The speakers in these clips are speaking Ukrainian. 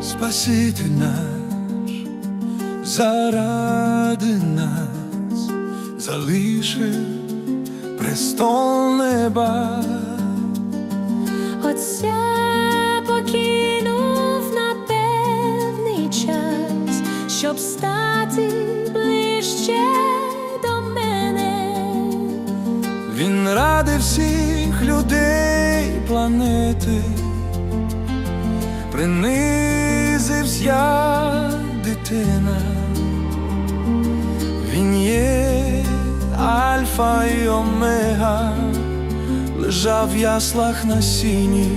Спаситель наш заради нас залишив престол неба. Отця покинув на певний час, щоб стати ближче до мене. Він ради всіх людей планети, принизився я дитина, він є альфа і омега, лежав в яслах на сіні.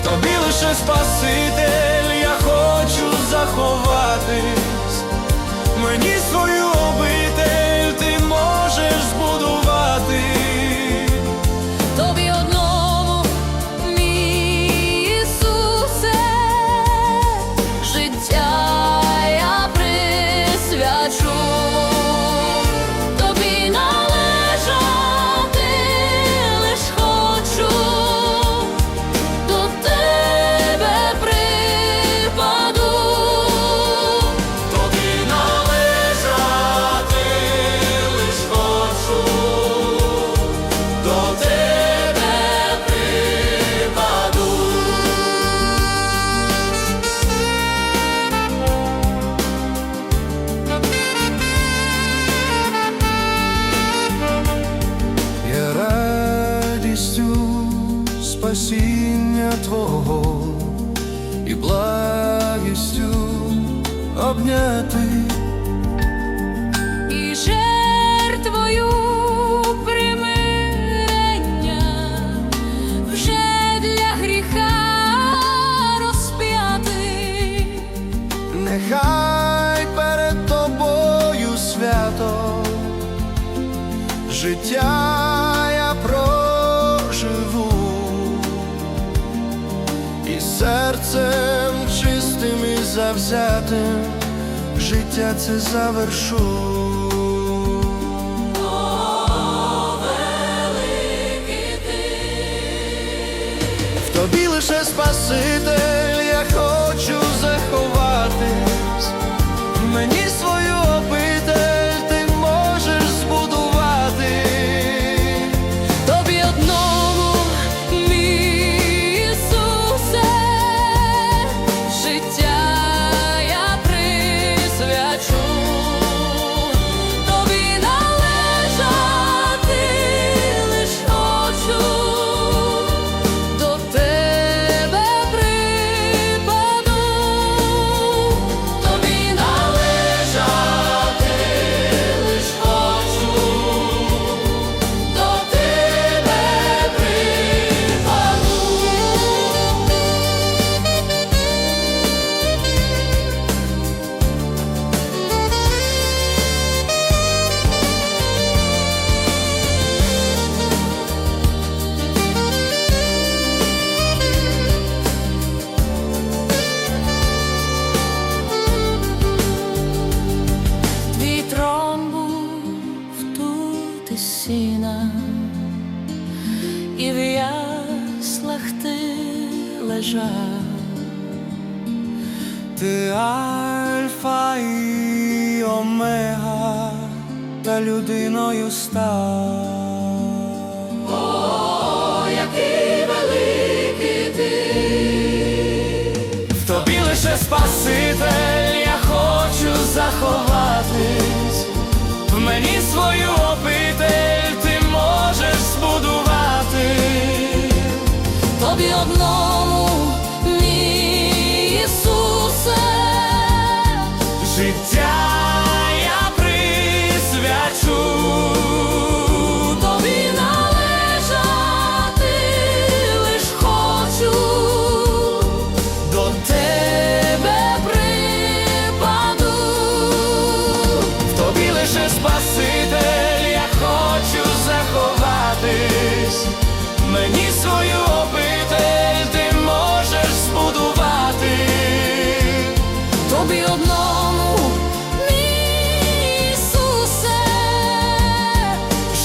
В тобі лише Спаситель, я хочу заховатись. Спасіння Твого і благістю обняти. і жертвою примирення вже для гріха розп'ятий. Нехай перед тобою свято життя серцем чистим і завзятим. Життя це завершу. Тобі лише Спаситель, ти альфа і омега, та людиною став. О, який великий ти, в тобі лише спаситель. Jack.